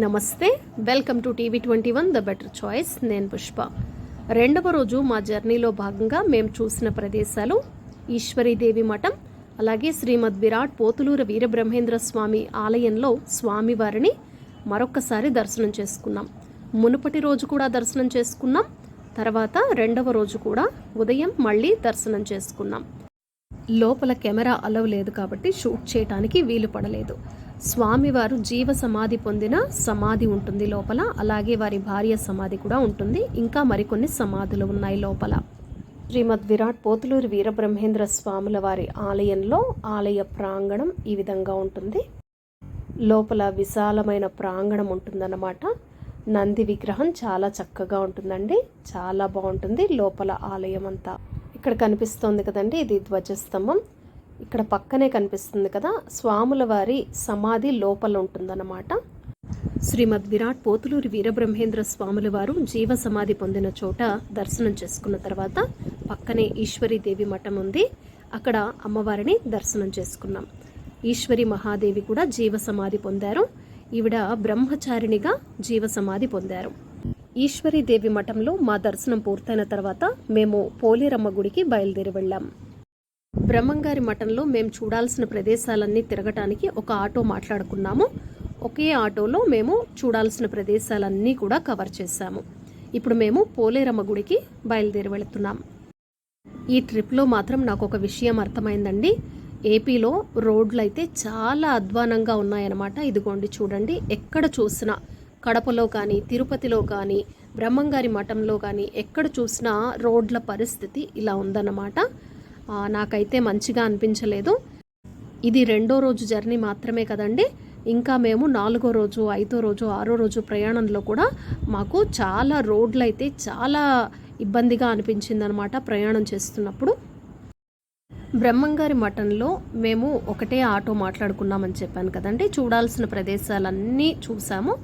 నమస్తే welcome to TV twenty one the better choice. నేను పుష్ప. రెండవ రోజు మా జర్నీలో భాగంగా మేము చూసిన ప్రదేశాలు ఈశ్వరీదేవి మఠం అలాగే శ్రీమద్ విరాట్ పోతులూరు వీరబ్రహ్మేంద్ర స్వామి ఆలయంలో స్వామివారిని మరొక్కసారి దర్శనం చేసుకున్నాం. మునుపటి రోజు కూడా దర్శనం చేసుకున్నాం. తర్వాత రెండవ రోజు కూడా ఉదయం మళ్ళీ దర్శనం చేసుకున్నాం. లోపల కెమెరా అలవ్ లేదు కాబట్టి షూట్ చేయడానికి వీలు పడలేదు. స్వామివారు జీవ సమాధి పొందిన సమాధి ఉంటుంది లోపల. అలాగే వారి భార్య సమాధి కూడా ఉంటుంది. ఇంకా మరికొన్ని సమాధులు ఉన్నాయి లోపల. శ్రీమద్ విరాట్ పోతులూరు వీరబ్రహ్మేంద్ర స్వాముల వారి ఆలయంలో ఆలయ ప్రాంగణం ఈ విధంగా ఉంటుంది. లోపల విశాలమైన ప్రాంగణం ఉంటుందన్నమాట. నంది విగ్రహం చాలా చక్కగా ఉంటుందండి. చాలా బాగుంటుంది లోపల ఆలయం అంతా ఇక్కడ కనిపిస్తోంది కదండి ఇది ధ్వజస్తంభం. ఇక్కడ పక్కనే కనిపిస్తుంది కదా స్వాముల వారి సమాధి లోపల ఉంటుందన్నమాట. శ్రీమద్ విరాట్ పోతులూరి వీరబ్రహ్మేంద్ర స్వాముల వారు జీవ సమాధి పొందిన చోట దర్శనం చేసుకున్న తర్వాత పక్కనే ఈశ్వరీదేవి మఠం ఉంది. అక్కడ అమ్మవారిని దర్శనం చేసుకున్నాం. ఈశ్వరి మహాదేవి కూడా జీవ సమాధి పొందారు. ఈవిడ బ్రహ్మచారిణిగా జీవ సమాధి పొందారు. ఈశ్వరీదేవి మఠంలో మా దర్శనం పూర్తయిన తర్వాత మేము పోలేరమ్మ గుడికి బయలుదేరి వెళ్ళాం. బ్రహ్మంగారి మఠంలో మేము చూడాల్సిన ప్రదేశాలన్నీ తిరగటానికి ఒక ఆటో మాట్లాడుకున్నాము. ఒకే ఆటోలో మేము చూడాల్సిన ప్రదేశాలన్నీ కూడా కవర్ చేశాము. ఇప్పుడు మేము పోలేరమ్మ గుడికి బయలుదేరి వెళుతున్నాం. ఈ ట్రిప్లో మాత్రం నాకు ఒక విషయం అర్థమైందండి. ఏపీలో రోడ్లు అయితే చాలా అధ్వానంగా ఉన్నాయన్నమాట. ఇదిగోండి చూడండి ఎక్కడ చూసినా కడపలో కానీ తిరుపతిలో కానీ బ్రహ్మంగారి మఠంలో కానీ ఎక్కడ చూసినా రోడ్ల పరిస్థితి ఇలా ఉందన్నమాట. నాకైతే మంచిగా అనిపించలేదు. ఇది రెండో రోజు జర్నీ మాత్రమే కదండి. ఇంకా మేము నాలుగో రోజు ఐదో రోజు ఆరో రోజు ప్రయాణంలో కూడా మాకు చాలా రోడ్లు అయితే చాలా ఇబ్బందిగా అనిపించింది అనమాట ప్రయాణం చేస్తున్నప్పుడు. బ్రహ్మంగారి మఠంలో మేము ఒకటే ఆటో మాట్లాడుకున్నామని చెప్పాను కదండి. చూడాల్సిన ప్రదేశాలన్నీ చూసాము.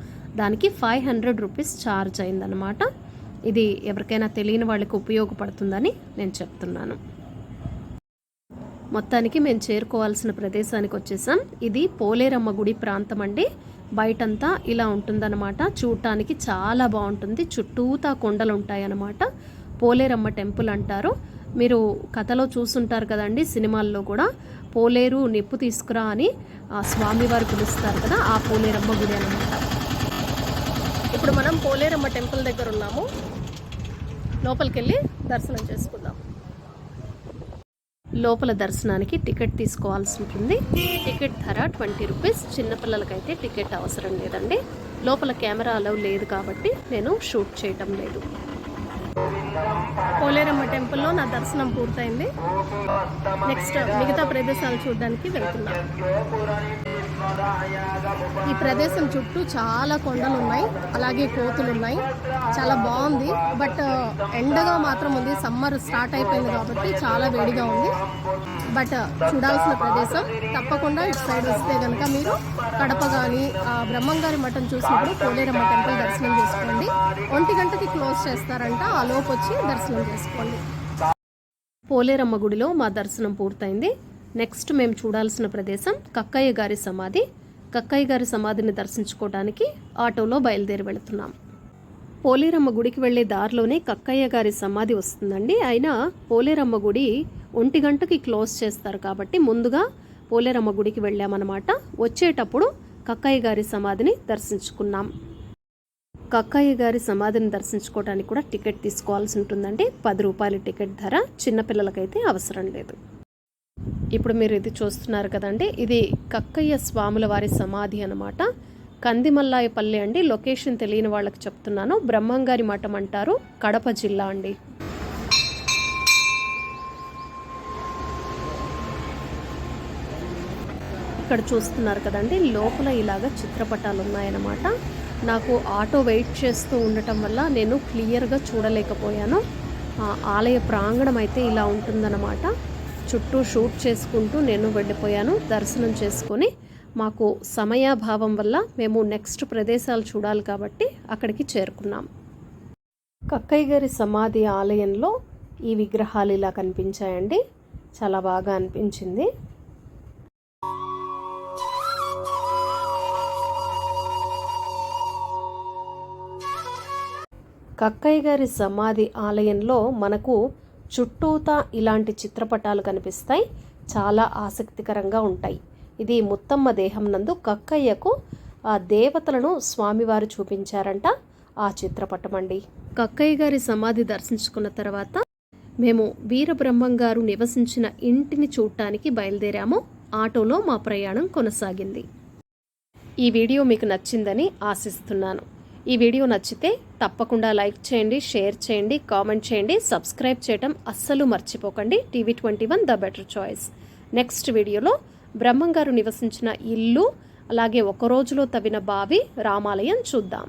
దానికి ఫైవ్ హండ్రెడ్ రూపీస్ ఛార్జ్ అయిందనమాట ఇది ఎవరికైనా తెలియని వాళ్ళకి ఉపయోగపడుతుందని నేను చెప్తున్నాను. మొత్తానికి మేము చేరుకోవాల్సిన ప్రదేశానికి వచ్చేసాం. ఇది పోలేరమ్మ గుడి ప్రాంతం అండి. బయటంతా ఇలా ఉంటుందన్నమాట. చూడటానికి చాలా బాగుంటుంది. చుట్టూతా కొండలు ఉంటాయన్నమాట పోలేరమ్మ టెంపుల్ అంటారు. మీరు కథలో చూసుంటారు కదండి సినిమాల్లో కూడా. పోలేరు నిప్పు తీసుకురా అని ఆ స్వామివారు పిలుస్తారు కదా ఆ పోలేరమ్మ గుడి అనమాట ఇప్పుడు మనం పోలేరమ్మ టెంపుల్ దగ్గర ఉన్నాము. లోపలికి వెళ్ళి దర్శనం చేసుకుందాం. లోపల దర్శనానికి టికెట్ తీసుకోవాల్సి ఉంటుంది. టికెట్ ధర ట్వంటీ రూపీస్. చిన్నపిల్లలకైతే టికెట్ అవసరం లేదండి. లోపల కెమెరా అలవ్ లేదు కాబట్టి నేను షూట్ చేయటం లేదు. పోలేరమ్మ టెంపుల్లో నా దర్శనం పూర్తయింది. నెక్స్ట్ మిగతా ప్రదేశాలు చూడడానికి వెళ్తున్నాను ఈ ప్రదేశం చుట్టూ చాలా కొండలు ఉన్నాయి అలాగే కోతులు ఉన్నాయి చాలా బాగుంది. బట్ ఎండగా మాత్రం ఉంది. సమ్మర్ స్టార్ట్ అయిపోయింది కాబట్టి చాలా వేడిగా ఉంది. బట్ చూడాల్సిన ప్రదేశం తప్పకుండా ఇటు సైడ్ వస్తే కనుక మీరు కడప కానీ బ్రహ్మంగారి మఠం చూసినప్పుడు పోలేరమ్మ టెంపుల్ దర్శనం చేసుకోండి. ఒంటి గంటకి క్లోజ్ చేస్తారంట. ఆ లోపు వచ్చి దర్శనం చేసుకోండి. పోలేరమ్మ గుడిలో మా దర్శనం పూర్తయింది. నెక్స్ట్ మేము చూడాల్సిన ప్రదేశం కక్కయ్య గారి సమాధి. కక్కయ్య గారి సమాధిని దర్శించుకోవడానికి ఆటోలో బయలుదేరి వెళుతున్నాం. పోలేరమ్మ గుడికి వెళ్ళే దారిలోనే కక్కయ్య గారి సమాధి వస్తుందండి. అయినా పోలేరమ్మ గుడి ఒంటి గంటకి క్లోజ్ చేస్తారు కాబట్టి ముందుగా పోలేరమ్మ గుడికి వెళ్ళామన్నమాట. వచ్చేటప్పుడు కక్కయ్య గారి సమాధిని దర్శించుకున్నాం. కక్కయ్య గారి సమాధిని దర్శించుకోవడానికి కూడా టికెట్ తీసుకోవాల్సి ఉంటుందండి. పది రూపాయల టికెట్ ధర చిన్నపిల్లలకైతే అవసరం లేదు. ఇప్పుడు మీరు ఇది చూస్తున్నారు కదండి. ఇది కక్కయ్య స్వాముల వారి సమాధి అనమాట కందిమల్లాయపల్లి అండి. లొకేషన్ తెలియని వాళ్ళకి చెప్తున్నాను. బ్రహ్మంగారి మఠం అంటారు. కడప జిల్లా అండి. ఇక్కడ చూస్తున్నారు కదండి. లోపల ఇలాగ చిత్రపటాలు ఉన్నాయన్నమాట. నాకు ఆటో వెయిట్ చేస్తూ ఉండటం వల్ల నేను క్లియర్గా చూడలేకపోయాను. ఆలయ ప్రాంగణం అయితే ఇలా ఉంటుందన్నమాట. చుట్టూ షూట్ చేసుకుంటూ నేను వెళ్ళిపోయాను. దర్శనం చేసుకొని మాకు సమయాభావం వల్ల మేము నెక్స్ట్ ప్రదేశాలు చూడాలి కాబట్టి అక్కడికి చేరుకున్నాం. కక్కయ్య గారి సమాధి ఆలయంలో ఈ విగ్రహాలు ఇలా కనిపించాయండి. చాలా బాగా అనిపించింది. కక్కయ్య గారి సమాధి ఆలయంలో మనకు చుట్టూతా ఇలాంటి చిత్రపటాలు కనిపిస్తాయి. చాలా ఆసక్తికరంగా ఉంటాయి. ఇది ముత్తమ్మ దేహం నందు కక్కయ్యకు ఆ దేవతలను స్వామివారు చూపించారంట ఆ చిత్రపటం అండి కక్కయ్య గారి సమాధి దర్శించుకున్న తర్వాత మేము వీరబ్రహ్మం గారు నివసించిన ఇంటిని చూడటానికి బయలుదేరాము. ఆటోలో మా ప్రయాణం కొనసాగింది. ఈ వీడియో మీకు నచ్చిందని ఆశిస్తున్నాను. ఈ వీడియో నచ్చితే తప్పకుండా లైక్ చేయండి షేర్ చేయండి కామెంట్ చేయండి సబ్స్క్రైబ్ చేయటం అస్సలు మర్చిపోకండి. TV twenty one the better choice. Next వీడియోలో బ్రహ్మంగారు నివసించిన ఇల్లు అలాగే ఒక రోజులో తవ్విన బావి రామాలయం చూద్దాం.